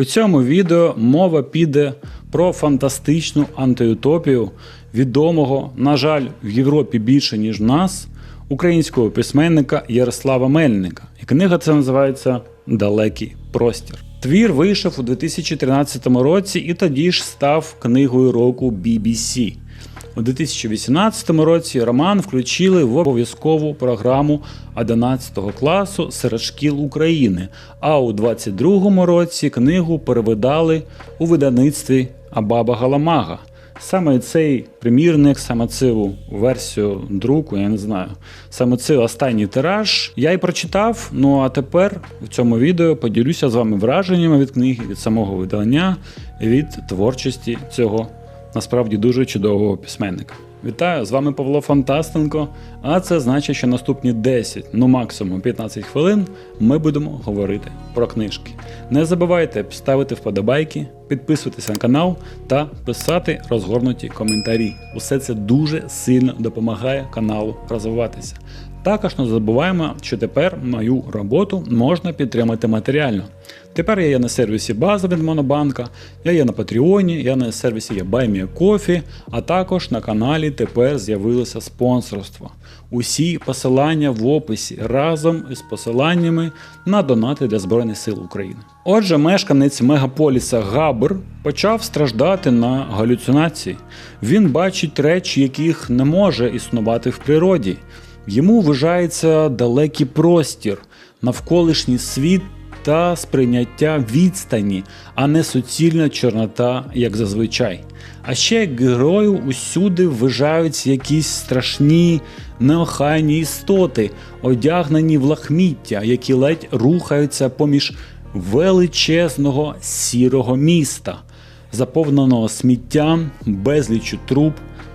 У цьому відео мова піде про фантастичну антиутопію відомого, на жаль, в Європі більше ніж в нас, українського письменника Ярослава Мельника. І книга це називається Далекий простір. Твір вийшов у 2013 році і тоді ж став книгою року BBC. У 2018 році роман включили в обов'язкову програму 11 класу серед шкіл України. А у 2022 році книгу перевидали у видавництві Абаба Галамага. Саме цей примірник, саме цю версію друку, я не знаю, саме цей останній тираж я і прочитав. Ну а тепер в цьому відео поділюся з вами враженнями від книги, від самого видання, від творчості цього насправді дуже чудового письменника. Вітаю, з вами Павло Фантастенко. А це значить, що наступні 10, ну максимум 15 хвилин ми будемо говорити про книжки. Не забувайте ставити вподобайки, підписуватися на канал та писати розгорнуті коментарі. Усе це дуже сильно допомагає каналу розвиватися. Також не забуваємо, що тепер мою роботу можна підтримати матеріально. Тепер я є на сервісі База від Монобанка, я є на Патреоні, я на сервісі є BuyMeACoffee, а також на каналі тепер з'явилося спонсорство. Усі посилання в описі разом із посиланнями на донати для Збройних сил України. Отже, мешканець мегаполіса Габр почав страждати на галюцинації. Він бачить речі, яких не може існувати в природі. Йому вважається далекий простір, навколишній світ та сприйняття відстані, а не суцільна чорнота, як зазвичай. А ще герою усюди вважаються якісь страшні неохайні істоти, одягнені в лахміття, які ледь рухаються поміж величезного сірого міста, заповненого сміттям, безлічу труб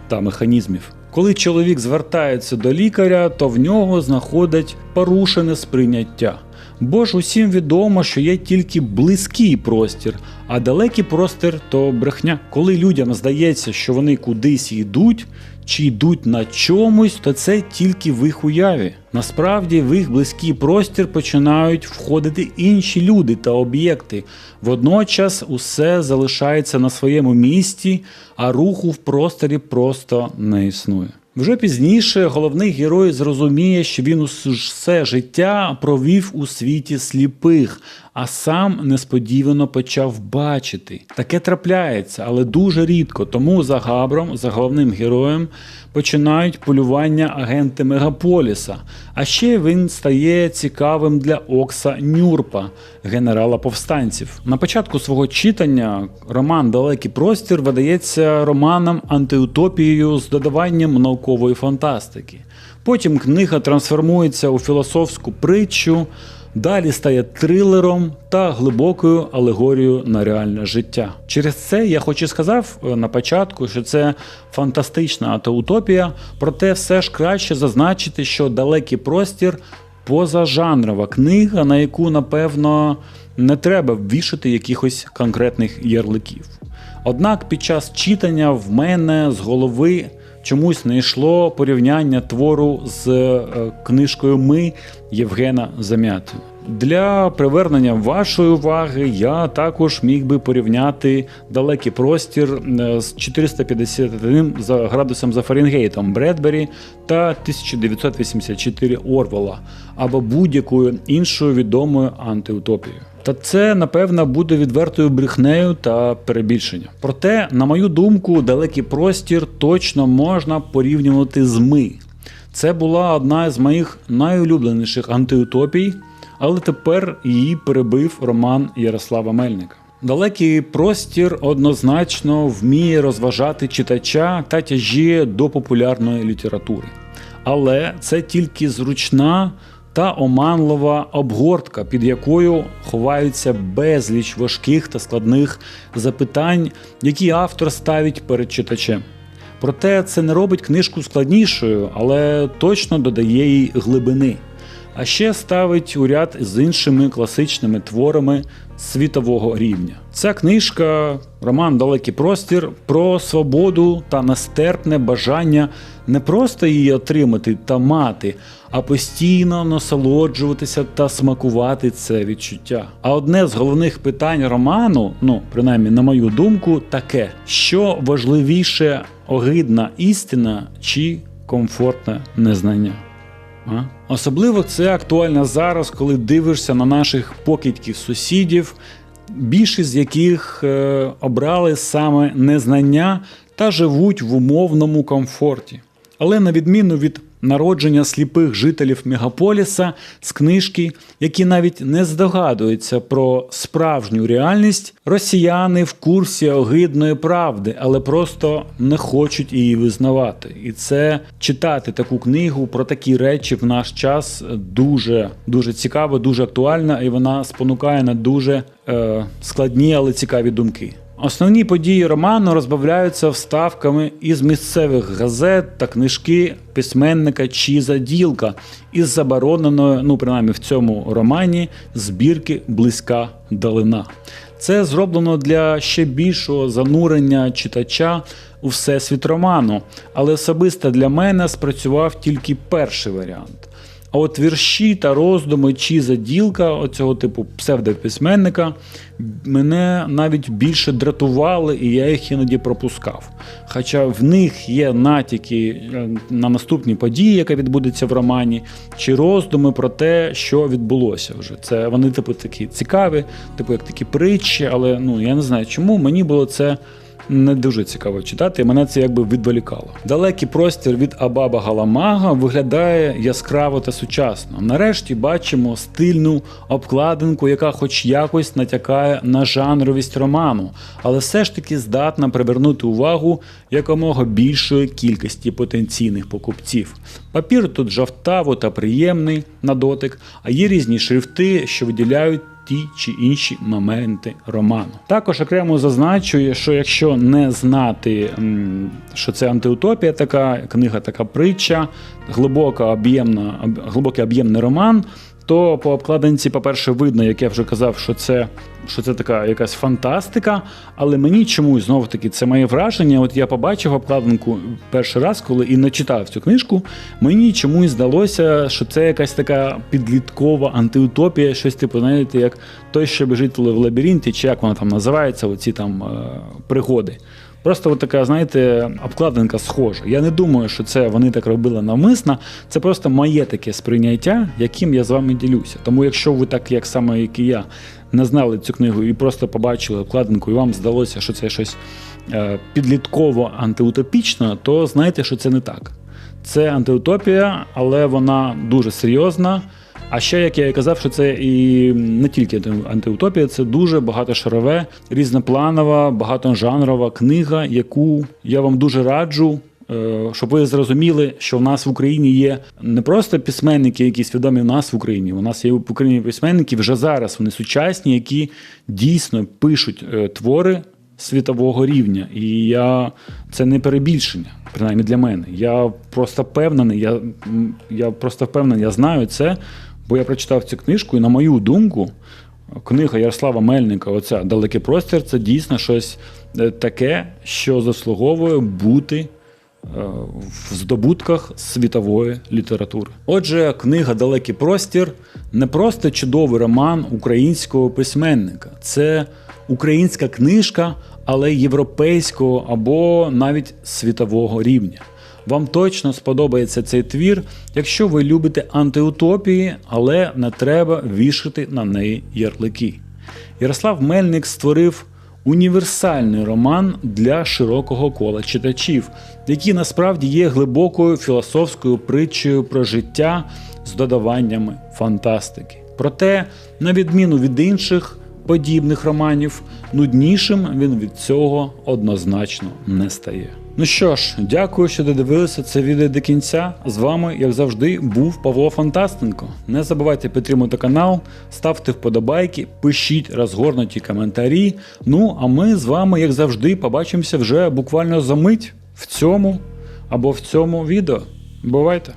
та механізмів. Коли чоловік звертається до лікаря, то в нього знаходять порушене сприйняття. Бо ж усім відомо, що є тільки близький простір, а далекий простір то брехня. Коли людям здається, що вони кудись йдуть чи йдуть на чомусь, то це тільки в їх уяві. Насправді в їх близький простір починають входити інші люди та об'єкти. Водночас усе залишається на своєму місці, а руху в просторі просто не існує. Вже пізніше головний герой зрозуміє, що він усе життя провів у світі сліпих, а сам несподівано почав бачити. Таке трапляється, але дуже рідко. Тому за Габром, за головним героєм, починають полювання агенти Мегаполіса. А ще він стає цікавим для Окса Нюрпа, генерала повстанців. На початку свого читання роман Далекий простір видається романом антиутопією з додаванням наукової фантастики. Потім книга трансформується у філософську притчу. Далі стає трилером та глибокою алегорією на реальне життя. Через це я хоч і сказав е, на початку, що це фантастична атоутопія, проте все ж краще зазначити, що далекий простір позажанрова книга, на яку напевно не треба вішати якихось конкретних ярликів. Однак під час читання в мене з голови чомусь не йшло порівняння твору з е, книжкою Ми Євгена Замятина. Для привернення вашої уваги я також міг би порівняти далекий простір е, з 451 за градусом за Фаренгейтом Бредбері та 1984 Орвела або будь-якою іншою відомою антиутопією. Та це, напевно, буде відвертою брехнею та перебільшенням. Проте, на мою думку, далекий простір точно можна порівнювати з ми. Це була одна з моїх найулюбленіших антиутопій, але тепер її перебив роман Ярослава Мельника. Далекий простір однозначно вміє розважати читача та тяжіє до популярної літератури. Але це тільки зручна та оманлива обгортка, під якою ховаються безліч важких та складних запитань, які автор ставить перед читачем. Проте це не робить книжку складнішою, але точно додає їй глибини. А ще ставить у ряд з іншими класичними творами світового рівня. Ця книжка, роман Далекий простір про свободу та нестерпне бажання не просто її отримати та мати, а постійно насолоджуватися та смакувати це відчуття. А одне з головних питань роману, ну принаймні на мою думку, таке: що важливіше огидна істина чи комфортне незнання. А? Особливо це актуально зараз, коли дивишся на наших покидьків сусідів, більшість з яких е, обрали саме незнання та живуть в умовному комфорті. Але на відміну від народження сліпих жителів мегаполіса з книжки, які навіть не здогадуються про справжню реальність, росіяни в курсі огидної правди, але просто не хочуть її визнавати. І це читати таку книгу про такі речі в наш час дуже дуже цікаво, дуже актуальна, і вона спонукає на дуже е, складні, але цікаві думки. Основні події роману розбавляються вставками із місцевих газет та книжки письменника Чіза Ділка із забороненою, ну принаймні в цьому романі, збірки Близька далина. Це зроблено для ще більшого занурення читача у всесвіт роману, але особисто для мене спрацював тільки перший варіант. А от вірші та роздуми Чіза Ділка, оцього типу псевдописьменника, мене навіть більше дратували, і я їх іноді пропускав. Хоча в них є натяки е, на наступні події, яка відбудеться в романі, чи роздуми про те, що відбулося вже. Це вони, типу, такі цікаві, типу, як такі притчі, але ну я не знаю, чому мені було це не дуже цікаво читати, мене це якби відволікало. Далекий простір від Абаба Галамага виглядає яскраво та сучасно. Нарешті бачимо стильну обкладинку, яка хоч якось натякає на жанровість роману, але все ж таки здатна привернути увагу якомога більшої кількості потенційних покупців. Папір тут жовтаво та приємний на дотик, а є різні шрифти, що виділяють ті чи інші моменти роману. Також окремо зазначує, що якщо не знати, що це антиутопія, така книга, така притча, глибока об'ємна, об- глибокий об'ємний роман. То по обкладинці, по-перше, видно, як я вже казав, що це, що це така якась фантастика. Але мені чомусь знову таки це моє враження. От я побачив обкладинку перший раз, коли і не читав цю книжку. Мені чомусь здалося, що це якась така підліткова антиутопія, щось типу, знаєте, як той, що біжить в лабіринті, чи як вона там називається, оці там е, пригоди. Просто от така, знаєте, обкладинка схожа. Я не думаю, що це вони так робили навмисно. Це просто моє таке сприйняття, яким я з вами ділюся. Тому, якщо ви так, як саме як і я, не знали цю книгу і просто побачили обкладинку, і вам здалося, що це щось е, підлітково антиутопічно, то знайте, що це не так. Це антиутопія, але вона дуже серйозна. А ще, як я і казав, що це і не тільки антиутопія, це дуже багатошарове, різнопланова, багатожанрова книга, яку я вам дуже раджу. Е, Щоб ви зрозуміли, що в нас в Україні є не просто письменники, які свідомі в нас в Україні. У нас є в Україні письменники вже зараз. Вони сучасні, які дійсно пишуть е, твори світового рівня. І я це не перебільшення, принаймні для мене. Я просто впевнений, я, я просто впевнений, я знаю це, бо я прочитав цю книжку, і на мою думку, книга Ярослава Мельника, оця Далекий простір, це дійсно щось е, таке, що заслуговує бути в здобутках світової літератури. Отже, книга Далекий простір не просто чудовий роман українського письменника, це українська книжка, але європейського або навіть світового рівня. Вам точно сподобається цей твір, якщо ви любите антиутопії, але не треба вішати на неї ярлики. Ярослав Мельник створив універсальний роман для широкого кола читачів, який насправді є глибокою філософською притчею про життя з додаваннями фантастики. Проте, на відміну від інших подібних романів, нуднішим він від цього однозначно не стає. Ну що ж, дякую, що додивилися це відео до кінця. З вами, як завжди, був Павло Фантастенко. Не забувайте підтримувати канал, ставте вподобайки, пишіть розгорнуті коментарі. Ну а ми з вами, як завжди, побачимося вже буквально за мить в цьому або в цьому відео. Бувайте!